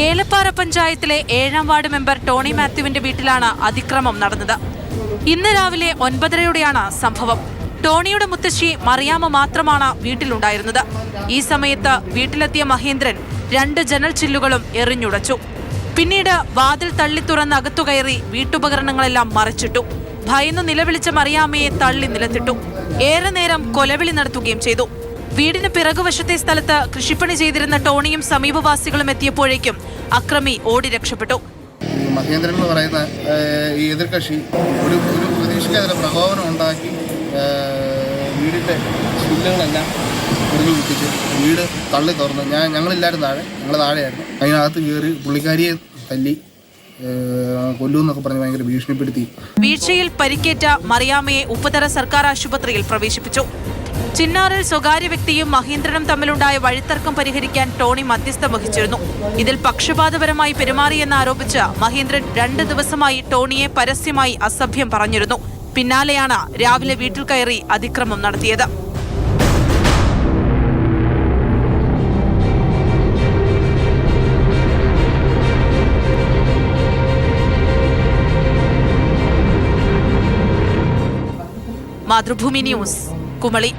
ഏലപ്പാറ പഞ്ചായത്തിലെ ഏഴാം ward member Tony മാത്യുവിന്റെ വീട്ടിലാണ് അതിക്രമം നടന്നത്. ഇന്ന് രാവിലെ ഒൻപതരയോടെയാണ് സംഭവം. ടോണിയുടെ മുത്തശ്ശി മറിയാമ്മ മാത്രമാണ് വീട്ടിലുണ്ടായിരുന്നത്. ഈ സമയത്ത് വീട്ടിലെത്തിയ മഹേന്ദ്രൻ രണ്ട് ജനൽ ചില്ലുകളും എറിഞ്ഞുടച്ചു. പിന്നീട് വാതിൽ തള്ളി തുറന്ന് അകത്തു കയറി വീട്ടുപകരണങ്ങളെല്ലാം മറിച്ചിട്ടു. ഭയന്ന് നിലവിളിച്ച മറിയാമ്മയെ തള്ളി നിലത്തിട്ടു. ഏറെ നേരം കൊലവിളി നടത്തുകയും ചെയ്തു. വീടിന് പിറകുവശത്തെ സ്ഥലത്ത് കൃഷിപ്പണി ചെയ്തിരുന്ന ടോണിയും സമീപവാസികളും എത്തിയപ്പോഴേക്കും അക്രമി ഓടി രക്ഷപ്പെട്ടു. മഹേന്ദ്രൻ എന്ന് പറയുന്ന ഈ എതിർകക്ഷി ഒരു ഒരു പ്രതീക്ഷിക്കാതെ പ്രകോപനം ഉണ്ടാക്കി വീടിന്റെ ചില്ലുകളെല്ലാം മുറിഞ്ഞു കുത്തിച്ച് വീട് തള്ളി തുറന്നു. ഞാൻ ഞങ്ങളില്ലായിരുന്നു താഴെ ഞങ്ങൾ താഴെയായിരുന്നു. അതിനകത്ത് കയറി പുള്ളിക്കാരിയെ തല്ലി കൊല്ലുന്നൊക്കെ പറഞ്ഞ് ഭയങ്കര ഭീഷണിപ്പെടുത്തി. വീഴ്ചയിൽ പരിക്കേറ്റ മറിയാമയെ ഉപ്പതര സർക്കാർ ആശുപത്രിയിൽ പ്രവേശിപ്പിച്ചു. ചിന്നാറിൽ സ്വകാര്യ വ്യക്തിയും മഹീന്ദ്രനും തമ്മിലുണ്ടായ വഴിത്തർക്കം പരിഹരിക്കാൻ ടോണി മധ്യസ്ഥം വഹിച്ചിരുന്നു. ഇതിൽ പക്ഷപാതപരമായി പെരുമാറിയെന്ന് ആരോപിച്ച് മഹേന്ദ്രൻ രണ്ട് ദിവസമായി ടോണിയെ പരസ്യമായി അസഭ്യം പറഞ്ഞിരുന്നു. പിന്നാലെയാണ് രാവിലെ വീട്ടിൽ കയറി അതിക്രമം നടത്തിയത്. മാതൃഭൂമി ന്യൂസ് കുമളി.